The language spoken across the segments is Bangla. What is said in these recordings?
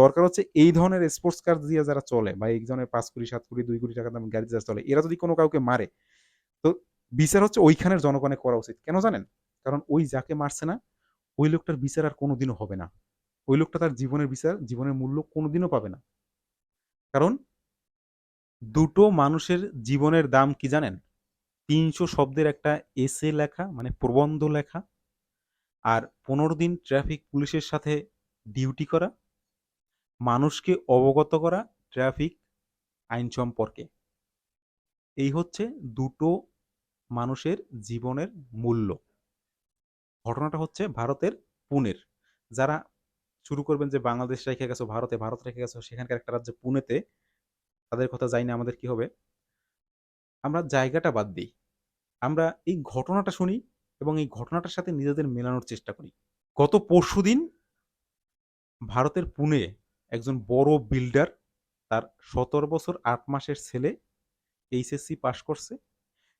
দরকার হচ্ছে এই ধরনের স্পোর্টস কার দিয়ে যারা চলে বা এই ধরনের পাঁচ কোটি সাত কোটি দুই কোটি টাকা দাম গাড়ি যারা চলে, এরা যদি কোনো কাউকে মারে, তো বিচার হচ্ছে ওইখানের জনগণে করা উচিত। কেন জানেন? কারণ ওই যাকে মারছে না, ওই লোকটার বিচার আর কোনোদিনও হবে না। ওই লোকটা তার জীবনের বিচার, জীবনের মূল্য কোনোদিনও পাবে না। কারণ দুটো মানুষের জীবনের দাম কি জানেন? তিনশো শব্দের একটা এসে লেখা মানে প্রবন্ধ লেখা, আর পনেরো দিন ট্রাফিক পুলিশের সাথে ডিউটি করা মানুষকে অবগত করা ট্রাফিক আইন সম্পর্কে। এই হচ্ছে দুটো মানুষের জীবনের মূল্য। ঘটনাটা হচ্ছে ভারতের পুনের। যারা শুরু করবেন যে বাংলাদেশ রেখে গেছো, ভারতে, ভারত রেখে গেছো, সেখানকার একটা রাজ্য পুনেতে, তাদের কথা জানি না আমাদের কি হবে। আমরা জায়গাটা বাদ দিই। আমরা এই ঘটনাটা শুনি এবং এই ঘটনাটার সাথে নিজেদের মেলানোর চেষ্টা করি। গত পরশুদিন ভারতের পুনে একজন বড় বিল্ডার তার সতেরো বছর আট মাসের ছেলে এইচএসসি পাশ করছে।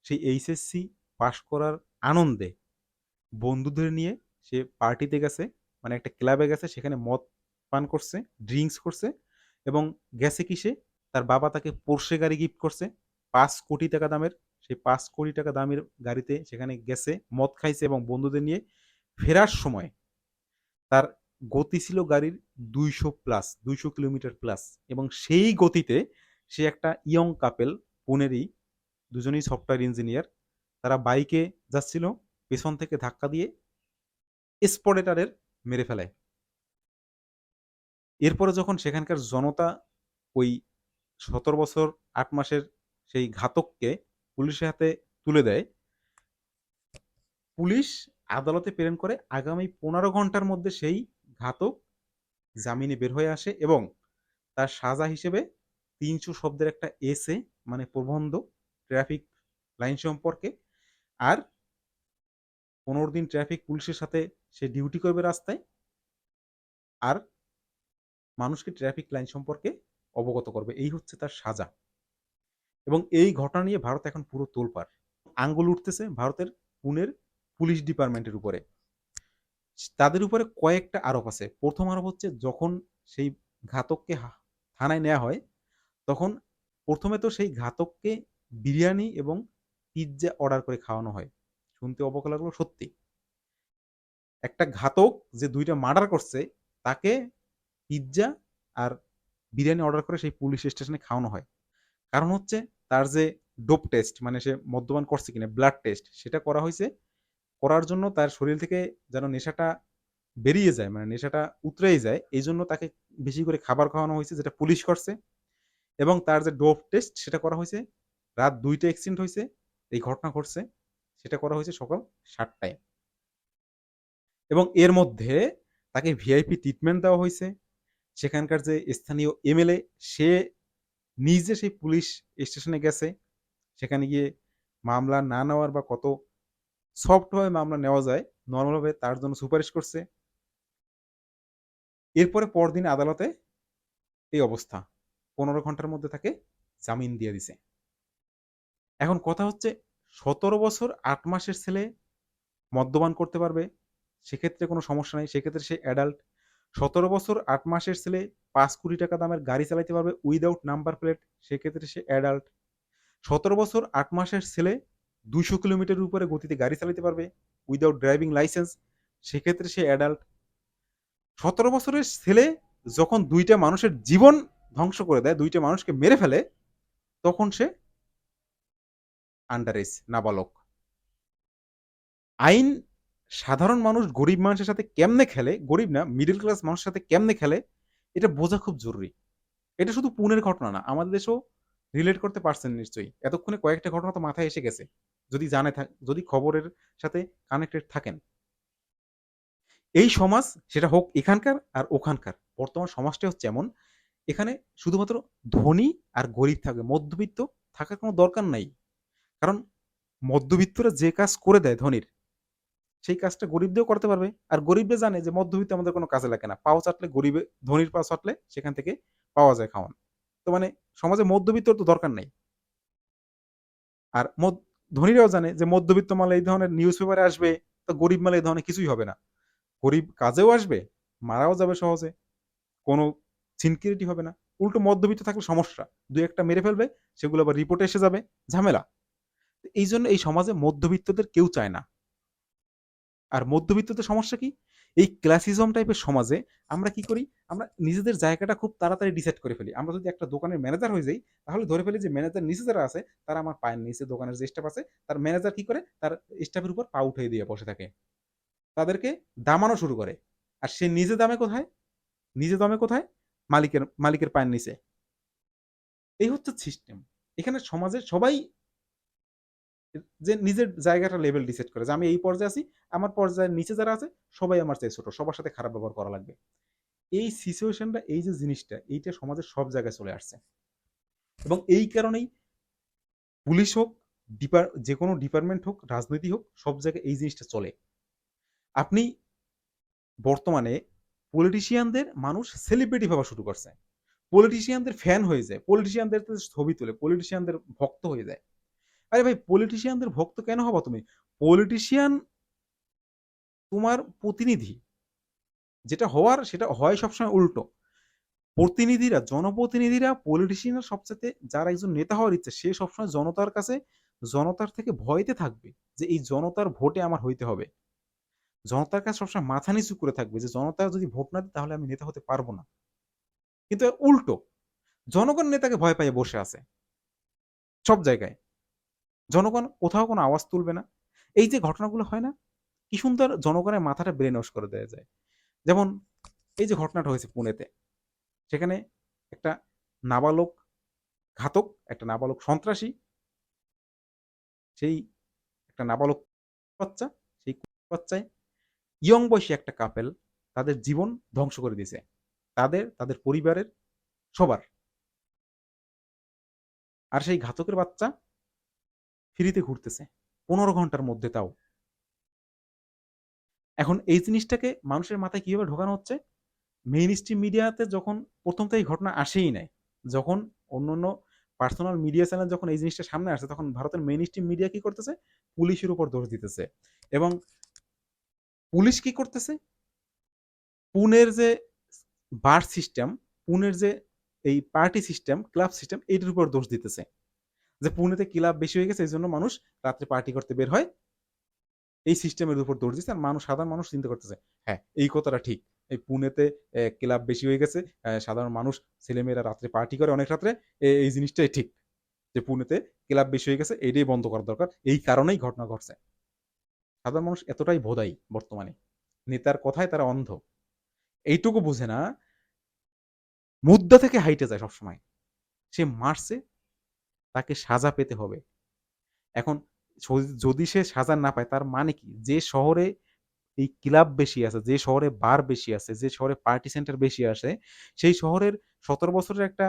সেই এইচএসসি পাশ করার আনন্দে বন্ধুদের নিয়ে সে পার্টিতে গেছে মানে একটা ক্লাবে গেছে, সেখানে মদ পান করছে ড্রিঙ্কস করছে এবং গেছে কিসে তার বাবা তাকে পোর্শে গাড়ি গিফট করছে। পাঁচ কোটি টাকা দামের, সেই পাঁচ কোটি টাকা দামের গাড়িতে সেখানে গেছে, মদ খাইছে এবং বন্ধুদের নিয়ে ফেরার সময় তার গতি ছিল গাড়ির দুইশো প্লাস দুইশো কিলোমিটার প্লাস এবং সেই গতিতে সে একটা ইয়ং কাপেল, পুনেরই দুজনেই সফটওয়্যার ইঞ্জিনিয়ার তারা বাইকে যাচ্ছিল, পেছন থেকে ধাক্কা দিয়ে স্পটেটারের মেরে ফেলে এরপরে যখন সেখানকার জনতা ওই সতেরো বছর আট মাসের সেই ঘাতককে পুলিশের হাতে তুলে দেয়, পুলিশ আদালতে প্রেরণ করে আগামী পনেরো ঘণ্টার মধ্যে সেই ঘাতক জামিনে বের হয়ে আসে এবং তার সাজা হিসেবে তিনশো শব্দের একটা এসে মানে প্রবন্ধ ট্রাফিক লাইন সম্পর্কে আর পনেরো দিন ট্রাফিক পুলিশের সাথে সে ডিউটি করবে রাস্তায় আর মানুষকে ট্রাফিক লাইন সম্পর্কে অবগত করবে। এই হচ্ছে তার সাজা। এবং এই ঘটনা নিয়ে ভারত এখন পুরো তোলপাড়। আঙ্গুল উঠতেছে ভারতের পুনের পুলিশ ডিপার্টমেন্টের উপরে। তাদের উপরে কয়েকটা আরোপ আছে। প্রথম আরোপ হচ্ছে যখন সেই ঘাতককে থানায় নেওয়া হয়, তখন প্রথমে তো সেই ঘাতককে বিরিয়ানি এবং পিৎজা অর্ডার করে খাওয়ানো হয়। শুনতে অবাক লাগল সত্যি। একটা ঘাতক যে দুইটা মার্ডার করছে, তাকে পিৎজা আর বিরিয়ানি অর্ডার করে সেই পুলিশ স্টেশনে খাওয়ানো হয়। কারণ হচ্ছে তার যে ডোপ টেস্ট মানে সে মদ্যপান করছে কিনা ব্লাড টেস্ট সেটা করা হয়েছে করার জন্য তার শরীর থেকে যেন নেশাটা বেরিয়ে যায় মানে নেশাটা উতরেই যায়, এই জন্য তাকে বেশি করে খাবার খাওয়ানো হয়েছে, যেটা পুলিশ করছে। এবং তার যে ডোপ টেস্ট, সেটা করা হয়েছে। রাত দুইটা অ্যাক্সিডেন্ট হয়েছে, এই ঘটনা ঘটছে, সেটা করা হয়েছে সকাল সাতটায়। এবং এর মধ্যে তাকে ভিআইপি ট্রিটমেন্ট দেওয়া হয়েছে। সেখানকার যে স্থানীয় এমএলএ সে নিজে সেই পুলিশ স্টেশনে গেছে। সেখানে গিয়ে মামলা না নেওয়ার বা কত সফটভাবে মামলা নেওয়া যায় নর্মালভাবে তার জন্য সুপারিশ করছে। এরপরে পরদিন আদালতে এই অবস্থা, পনেরো ঘণ্টার মধ্যে তাকে জামিন দিয়ে দিছে। এখন কথা হচ্ছে, সতেরো বছর আট মাসের ছেলে মদ্যপান করতে পারবে, সেক্ষেত্রে কোনো সমস্যা নেই, সেক্ষেত্রে সে অ্যাডাল্ট সতেরো বছর আট মাসের ছেলে পাঁচ কোটি টাকা দামের গাড়ি চালাতে পারবে উইদাউট নাম্বার প্লেট সেক্ষেত্রে সে অ্যাডাল্ট সতেরো বছর আট মাসের ছেলে দুইশো কিলোমিটারের উপরে গতিতে গাড়ি চালাতে পারবে উইদাউট ড্রাইভিং লাইসেন্স সেক্ষেত্রে সে অ্যাডাল্ট সতেরো বছরের ছেলে যখন দুইটা মানুষের জীবন ধ্বংস করে দেয়, দুইটা মানুষকে মেরে ফেলে, তখন সে আন্ডার এজ নাবালক। আইন, সাধারণ মানুষ গরিব মানুষের সাথে কেমনে খেলে? গরিব না মিডল ক্লাস মানুষের সাথে কেমনে খেলে? এটা বোঝা খুব জরুরি। এটা শুধু পুনের ঘটনা না, আমাদের দেশেও রিলেট করতে পারছেন নিশ্চয়ই। এতক্ষণে কয়েকটা ঘটনা তো মাথায় এসে গেছে। যদি জানে থাক- যদি খবরের সাথে কানেক্টেড থাকেন। এই সমাজ সেটা হোক এখানকার আর ওখানকার, বর্তমান সমাজটা হচ্ছে এমন। এখানে শুধুমাত্র ধনী আর গরিব থাকবে মধ্যবিত্ত থাকার কোনো দরকার নাই। কারণ মধ্যবিত্তরা যে কাজ করে দেয় ধনীর, সেই কাজটা গরিবদেরও করতে পারবে। আর গরিবরা জানে যে মধ্যবিত্ত আমাদের কোনো কাজে লাগে না। পাও চাটলে গরিবে, ধনীর পাও চাটলে সেখান থেকে পাওয়া যায় খাওয়ান। তো মানে সমাজে মধ্যবিত্তর তো দরকার নেই। আর ধনীরাও জানে যে মধ্যবিত্ত মালে এই ধরনের নিউজ পেপারে আসবে, তো গরিব মালে এই ধরনের কিছুই হবে না। গরিব কাজেও আসবে, মারাও যাবে সহজে, কোনো সিনকিউরিটি হবে না। উল্টো মধ্যবিত্ত থাকলে সমস্যা, দু একটা মেরে ফেলবে, সেগুলো আবার রিপোর্টে এসে যাবে, ঝামেলা। এই জন্য এই সমাজে মধ্যবিত্তদের কেউ চায় না। আর মধ্যবিত্তদের সমস্যা কি? এই ক্লাসিজম টাইপের সমাজে আমরা কি করি? আমরা নিজেদের জায়গাটা খুব তাড়াতাড়ি ডিসাইড করে ফেলি। আমরা যদি একটা দোকানের ম্যানেজার হয়ে যাই, তাহলে ধরে ফেলি যে ম্যানেজার নিচে যারা আছে, তারা আমার পায়ের নিচে দোকানের যে স্টাফ আছে, তার ম্যানেজার কি করে? তার স্টাফের উপর পা উঠিয়ে দিয়ে বসে থাকে। তাদেরকে দামানো শুরু করে। আর সে নিজে দামে কোথায়? নিজে দামে কোথায়? মালিকের মালিকের পায়ের নিচে। এই হচ্ছে সিস্টেম এখানে সমাজের সবাই যে নিজের জায়গাটা লেভেল ডিসাইড করে যে আমি এই পর্যায়ে আছি, আমার পর্যায়ের নিচে যারা আছে, সবাই আমার চেয়ে ছোট, সবার সাথে খারাপ ব্যবহার করা লাগবে। এই সিচুয়েশনটা এই যে জিনিসটা, এইটা সমাজের সব জায়গায় চলে আসছে। এবং এই কারণেই পুলিশ হোক ডিপার যে কোনো ডিপার্টমেন্ট হোক, রাজনীতি হোক, সব জায়গায় এই জিনিসটা চলে। আপনি বর্তমানে পলিটিশিয়ানদের মানুষ সেলিব্রিটি ভাবা শুরু করছে। পলিটিশিয়ানদের ফ্যান হয়ে যায় পলিটিশিয়ানদের ছবি তোলে পলিটিশিয়ানদের ভক্ত হয়ে যায়। আরে ভাই পলিটিশিয়ানদের ভক্ত কেন হবা তুমি? পলিটিশিয়ান তোমার প্রতিনিধি। যেটা হওয়ার, সেটা হয় সবসময় উল্টো। প্রতিনিধিরা, জনপ্রতিনিধিরা পলিটিশিয়ানের সবচেয়ে যার একজন নেতা হওয়ার ইচ্ছে, সে সবসময় জনতার কাছে, জনতার থেকে ভয়তে থাকবে যে এই জনতার ভোটে আমার হইতে হবে। জনতার কাছে সবসময় মাথা নিচু করে থাকবে যে জনতা যদি ভোট না দেয়, তাহলে আমি নেতা হতে পারব না। কিন্তু উল্টো, জনগণ নেতাকে ভয় পাইয়ে বসে আছে। সব জায়গায়। জনগণ কোথাও কোনো আওয়াজ তুলবে না। এই যে ঘটনাগুলো হয় না, কি সুন্দর জনগণের মাথাটা ব্রেন ওয়াশ করে দেওয়া যায়। যেমন এই যে ঘটনাটা হয়েছে পুনেতে, সেখানে একটা নাবালক ঘাতক, একটা নাবালক সন্ত্রাসী, সেই একটা নাবালক বাচ্চা সেই বাচ্চায় ইয়ং বয়সী একটা কাপেল তাদের জীবন ধ্বংস করে দিয়েছে। তাদের তাদের পরিবারের সবার। আর সেই ঘাতকের বাচ্চা ফ্রিতে ঘুরতেছে। পনেরো ঘণ্টার মধ্যে তাও। এখন এই জিনিসটাকে মানুষের মাথায় কীভাবে ঢোকানো হচ্ছে? মেইন স্ট্রিম মিডিয়াতে যখন প্রথম তো এই ঘটনা আসেই নাই, যখন অন্য অন্য পার্সোনাল মিডিয়া চ্যানেল যখন এই জিনিসটা সামনে আসছে, তখন ভারতের মেইন স্ট্রিম মিডিয়া কি করতেছে? পুলিশের উপর দোষ দিতেছে। এবং পুলিশ কি করতেছে? পুনের যে বার সিস্টেম পুনের যে এই পার্টি সিস্টেম ক্লাব সিস্টেম এইটার উপর দোষ দিতেছে। যে পুনেতে ক্লাব বেশি হয়ে গেছে এই জন্য মানুষ রাত্রে পার্টি করতে বের হয়। এই সিস্টেমের উপর দৌড় দিচ্ছে আর মানুষ, সাধারণ মানুষ চিন্তা করতেছে হ্যাঁ এই কথাটা ঠিক। এই পুনেতে ক্লাব বেশি হয়ে গেছে সাধারণ মানুষ, ছেলেমেয়েরা রাত্রে পার্টি করে অনেক রাত্রে এই জিনিসটাই ঠিক যে পুনেতে ক্লাব বেশি হয়ে গেছে, এটাই বন্ধ করা দরকার। এই কারণেই ঘটনা ঘটছে। সাধারণ মানুষ এতটাই বোধাই বর্তমানে। নেতার কথায় তারা অন্ধ। এইটুকু বুঝে না, মুদ্রা থেকে হাইটে যায় সবসময়। সে মারছে তাকে সাজা পেতে হবে। এখন যদি সে সাজা না পায়, তার মানে কি? যে শহরে এই ক্লাব বেশি আছে, যে শহরে বার বেশি আছে, যে শহরে পার্টি সেন্টার বেশি আসে সেই শহরের সতেরো বছরের একটা,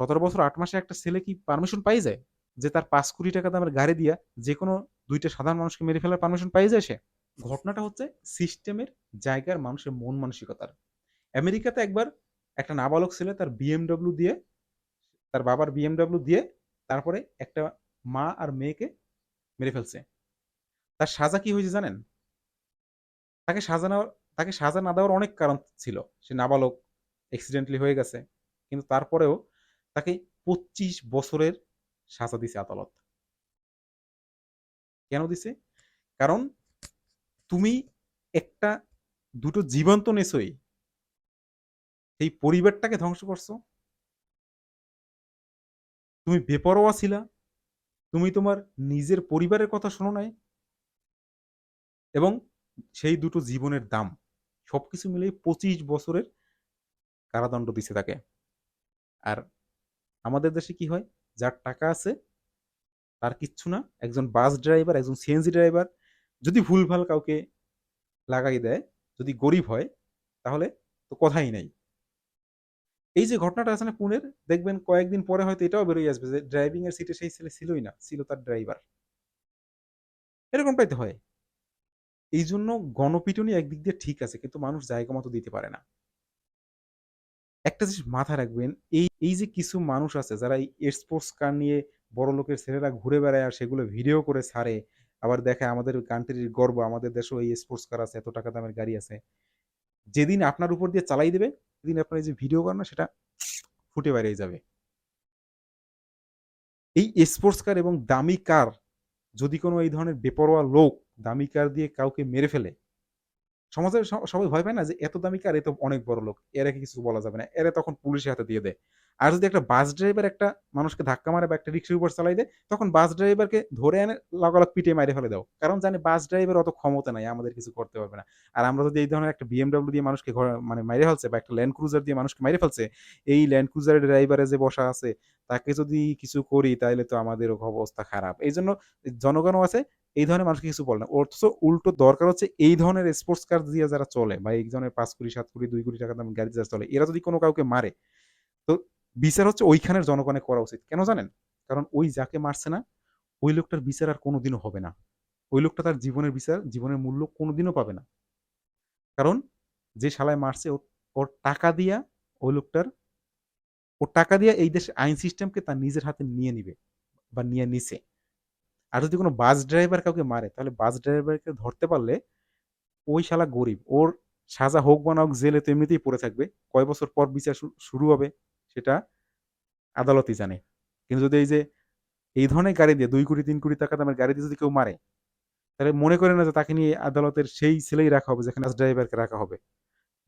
সতেরো বছর আট মাসে একটা ছেলে কি পারমিশন পাই যায়? যে তার পাঁচ কোটি টাকা দামের গাড়ি দিয়া যে কোনো দুইটা সাধারণ মানুষকে মেরে ফেলার পারমিশন পাই যায় সে? ঘটনাটা হচ্ছে সিস্টেমের জায়গার মানুষের মন মানসিকতার। আমেরিকাতে একবার একটা নাবালক ছেলে তার বিএমডব্লিউ দিয়ে, তার বাবার বিএমডব্লিউ দিয়ে তারপরে একটা মা আর মেয়েকে মেরে ফেলছে। তার সাজা কি হয়েছে জানেন? তাকে সাজা নেওয়ার, তাকে সাজা না দেওয়ার অনেক কারণ ছিল। সে নাবালক অ্যাক্সিডেন্টলি হয়ে গেছে। কিন্তু তারপরেও তাকে পঁচিশ বছরের সাজা দিছে আদালত। কেন দিছে? কারণ তুমি একটা, দুটো জীবন্ত নেছই সেই পরিবারটাকে ধ্বংস করছ। তুমি বেপরোয়া ছিলা। তুমি তোমার নিজের পরিবারের কথা শোনো নাই। এবং সেই দুটো জীবনের দাম, সবকিছু মিলে পঁচিশ বছরের কারাদণ্ড দিছে তাকে। আর আমাদের দেশে কি হয়, যার টাকা আছে, তার কিচ্ছু না, একজন বাস ড্রাইভার, একজন সিএনজি ড্রাইভার, যদি ভুলভাল কাউকে লাগাই দেয়, যদি গরিব হয়, তাহলে তো কথাই নাই। এই যে ঘটনাটা আছে না পুনের, দেখবেন কয়েকদিন পরে হয়তো এটাও বেরোয় আসবে যে ড্রাইভিং এর সিটে সেই ছেলে ছিলই না, ছিল তার ড্রাইভার এরকম পাইতে হয়। এই জন্য গণপিটুনি একদিক দিয়ে ঠিক আছে, কিন্তু মানুষ জায়গা মতো দিতে পারে না। একটা জিনিস মাথায় রাখবেন, এই এই যে কিছু মানুষ আছে যারা এই স্পোর্টস কার নিয়ে বড় লোকের ছেলেরা ঘুরে বেড়ায় আর সেগুলো ভিডিও করে ছাড়ে, আবার দেখে আমাদের কান্ট্রির গর্ব, আমাদের দেশেও এই স্পোর্টস কার আছে, এত টাকা দামের গাড়ি আছে, যেদিন আপনার উপর দিয়ে চালাই দেবে যেদিন আপনার এই যে ভিডিও করেন না সেটা ফুটে বেরিয়ে যাবে। এই স্পোর্টস কার এবং দামি কার যদি কোনো এই ধরনের বেপরোয়া লোক দামি কার দিয়ে কাউকে মেরে ফেলে সমাজের সবাই ভয় পায় না যে এত দামি কার এ তো অনেক বড় লোক। এরাকে কিছু বলা যাবে না। এরা তখন পুলিশের হাতে দিয়ে দেয়। আর যদি একটা বাস ড্রাইভার একটা মানুষকে ধাক্কা মারে বা একটা রিক্সার উপর চালাই দেয়, তখন বাস ড্রাইভারকে ধরে এনে লাগালগ পিটিয়ে মাইরে ফেলে দাও। কারণ জানে বাস ড্রাইভার অত ক্ষমতা নাই, আমাদের কিছু করতে পারবে না। আর আমরা যদি এই ধরনের একটা বিএমডাব্লিউ দিয়ে মানুষকে মানে মাইরে ফেলছে বা একটা ল্যান্ড ক্রুজার দিয়ে মানুষকে মাইরে ফেলছে, এই ল্যান্ড ক্রুজারের ড্রাইভারে যে বসা আছে, তাকে যদি কিছু করি তাহলে তো আমাদের অবস্থা খারাপ। এই জন্য জনগণও আছে এই ধরনের মানুষকে কিছু বলে না। অথচ উল্টো দরকার হচ্ছে এই ধরনের স্পোর্টস কার দিয়ে যারা চলে বা এই ধরনের ৫ কোটি, সাত কোটি, দুই কোটি টাকা দামের গাড়ি যারা চলে, এরা যদি কোনো কাউকে মারে, তো বিচার হচ্ছে ওইখানের জনগণের করা উচিত। কেন জানেন? কারণ ওই যাকে মারছে না, ওই লোকটার বিচার আর কোনোদিনও হবে না। ওই লোকটা তার জীবনের বিচার, জীবনের মূল্য কোনোদিনও পাবে না। কারণ যে শালায় মারছে ওর টাকা দিয়া ওই লোকটার ওর টাকা দিয়া এই দেশের আইন সিস্টেমকে তার নিজের হাতে নিয়ে নিবে বা নিয়ে নিছে। আর যদি কোনো বাস ড্রাইভার কাউকে মারে, তাহলে বাস ড্রাইভারকে ধরতে পারলে ওই শালা গরিব। ওর সাজা হোক বা না হোক জেলে তো এমনিতেই পড়ে থাকবে। কয় বছর পর বিচার শুরু হবে সেটা আদালতই জানে। কিন্তু যদি এই যে এই ধরনের গাড়ি দিয়ে দুই কোটি তিন কোটি টাকা দামের গাড়ি দিয়ে যদি কেউ মারে, তাহলে মনে করে না যে তাকে নিয়ে আদালতের সেই ছেলেই রাখা হবে যেখানে বাস ড্রাইভারকে রাখা হবে।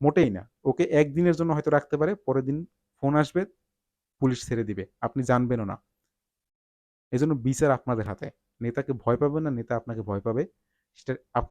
মোটেই না। ওকে একদিনের জন্য হয়তো রাখতে পারে। পরের দিন ফোন আসবে, পুলিশ ছেড়ে দিবে। আপনি জানবেনও না। এজন্য বিচার আপনাদের হাতে। নেতাকে ভয় পাবে না, নেতা আপনাকে ভয় পাবে। সেটা আপ